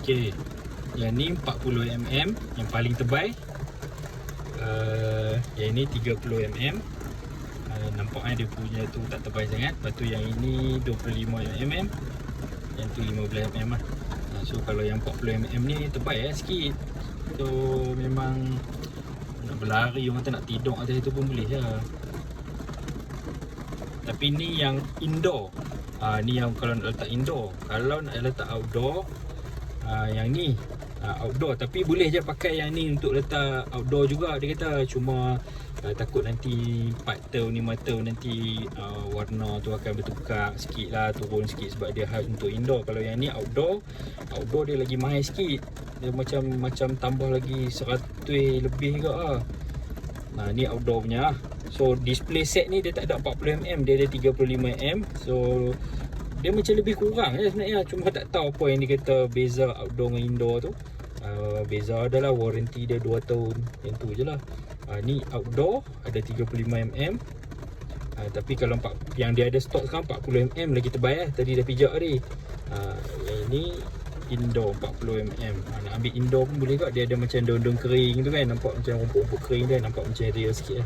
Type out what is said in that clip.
Okey. Yang ni 40mm yang paling tebal. Uh, yang ini 30mm. Uh, nampak eh dia punya tu tak tebal sangat. Lepas tu yang ini 25mm. Yang tu 15mm lah. Uh, so kalau yang 40mm ni tebal eh sikit. So memang nak berlari orang kata nak tidur atas itu pun boleh lah. Tapi ni yang indoor. Ah ni yang kalau nak letak indoor. Kalau nak letak outdoor ah yang ni ah, outdoor. Tapi boleh je pakai yang ni untuk letak outdoor juga. Dia kata cuma ah, takut nanti 4 tahun 5 tahun nanti ah, warna tu akan bertukar sikit lah turun sikit sebab dia hard untuk indoor. Kalau yang ni outdoor outdoor dia lagi mahal sikit. Dia macam macam tambah lagi 100 lebih ke ah Ha, ni outdoor punya lah. So display set ni dia tak ada 40mm Dia ada 35mm So dia macam lebih kurang je sebenarnya. Cuma tak tahu apa yang dia kata beza outdoor dengan indoor tu. Uh, Beza adalah warranty dia 2 tahun. Yang tu je lah. Uh, Ni outdoor ada 35mm uh, Tapi kalau empat, yang dia ada stok sekarang 40mm lagi tebal eh Tadi dah pijak tadi uh, Yang ini indoor 40mm ha, Nak ambil indoor pun boleh kot. Dia ada macam daun-daun kering tu kan. Nampak macam rumput-rumput kering tu kan. Nampak macam real sikit lah